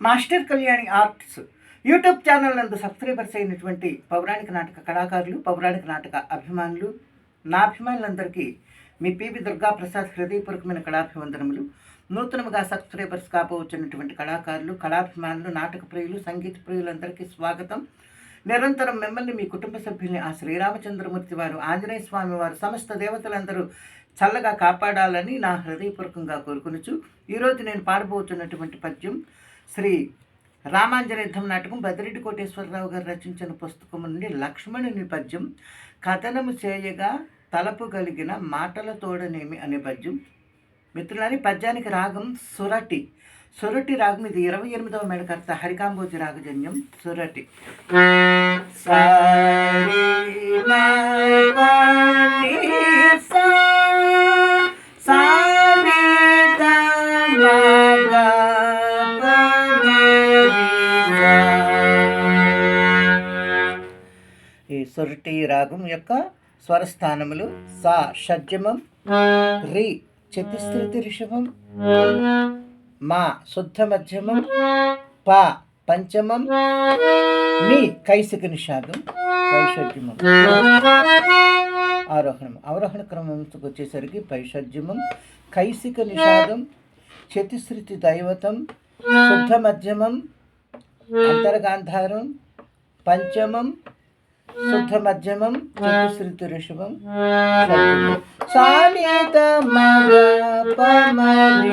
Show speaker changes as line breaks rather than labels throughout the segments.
Master Kalyani arts YouTube channel నందు subscribers అయినటువంటి పౌరాణిక నాటక కళాకారులు పౌరాణిక నాటక అభిమానులు నా అభిమానులందరికీ మీ పివి దుర్గా ప్రసాద్ హృదయపూర్వకమైన కళాభివందనములు. నూతనముగా సబ్స్క్రైబర్స్ కాబోతున్నటువంటి కళాకారులు కళాభిమానులు నాటక ప్రియులు సంగీత ప్రియులందరికీ స్వాగతం. నిరంతరం మిమ్మల్ని మీ కుటుంబ సభ్యుల్ని ఆ శ్రీరామచంద్రమూర్తి వారు ఆంజనేయ స్వామి వారు సమస్త దేవతలందరూ చల్లగా కాపాడాలని నా హృదయపూర్వకంగా కోరుకునుచు ఈరోజు నేను పాడబోతున్నటువంటి పద్యం శ్రీ రామాంజనయుద్ధం నాటకం బదిరెడ్డి కోటేశ్వరరావు గారు రచించిన పుస్తకం నుండి లక్ష్మణుని పద్యం కథనము చేయగా తలపు కలిగిన మాటల తోడనేమి అనే పద్యం. మిత్రులని పద్యానికి రాగం సురటి. సురటి రాగం ఇది ఇరవై ఎనిమిదవ మేడకర్త హరికాంబోజి రాగజన్యం సురటి. సా ఈ సొరటి రాగం యొక్క స్వరస్థానములు సా షడ్జమం రి చతుశ్రుతి రిషభం మా శుద్ధ మధ్యమం ప పంచమం ని కైసిక నిషాదం పైషడ్యమం ఆరోహణం అవరోహణ క్రమంకి వచ్చేసరికి పైషడ్యమం కైసిక నిషాదం చతుశ్రుతి దైవతం శుద్ధ మధ్యమం అంతర్గాంధారం పంచమం శుద్ధ మధ్యమం చతుశ్రుతి ఋషభం షడ్జమం. సానిత మగ పమరి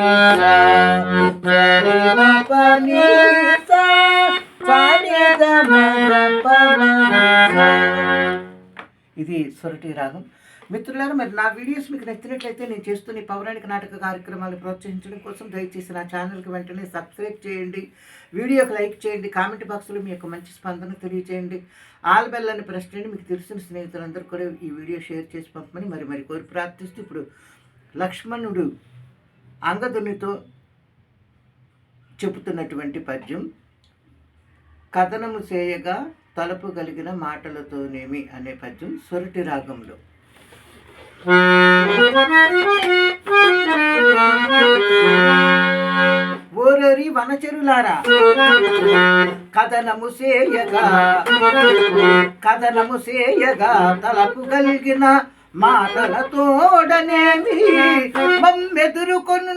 ఇది సొరటి రాగం. మిత్రులారా మరి నా వీడియోస్ మీకు నచ్చినట్లయితే నేను చేస్తున్న పౌరాణిక నాటక కార్యక్రమాలు ప్రోత్సహించడం కోసం దయచేసి నా ఛానల్కి వెంటనే సబ్స్క్రైబ్ చేయండి. వీడియోకి లైక్ చేయండి. కామెంట్ బాక్స్లో మీ యొక్క మంచి స్పందన తెలియచేయండి. ఆల్ బెల్ అని ప్రెస్ చేయండి. మీకు తెలిసిన స్నేహితులందరూ కూడా ఈ వీడియో షేర్ చేసి పంపమని మరి మరి కోరి ప్రార్థిస్తూ ఇప్పుడు లక్ష్మణుడు అంగదునితో చెబుతున్నటువంటి పద్యం. కథనము చేయగా తలుపు కలిగిన మాటలతోనేమి అనే పద్యం సొరటి రాగంలో. ఓరరి వనచెరులారా కథనము సేయగా కథనము సేయగా తలపు కలిగిన మాటలతోడనేమి మమ్మెదురుకొను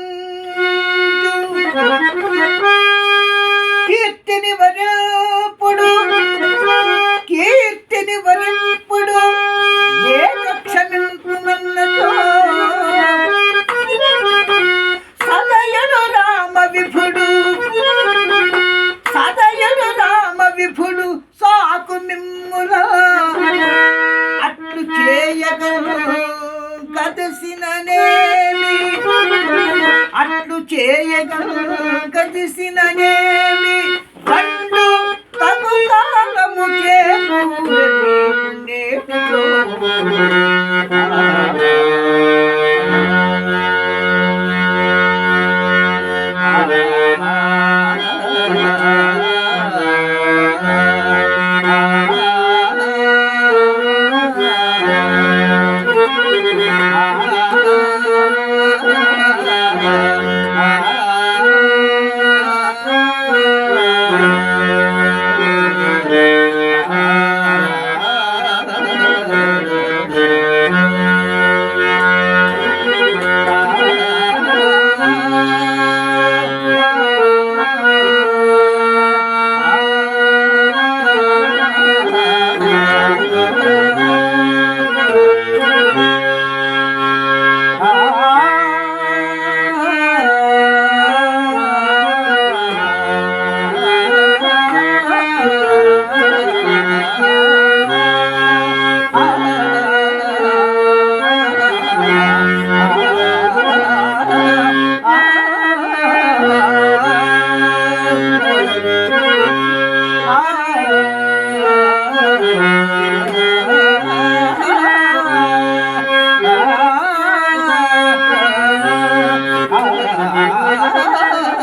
అట్లు చేయగా తగు కాలము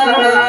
Thank you.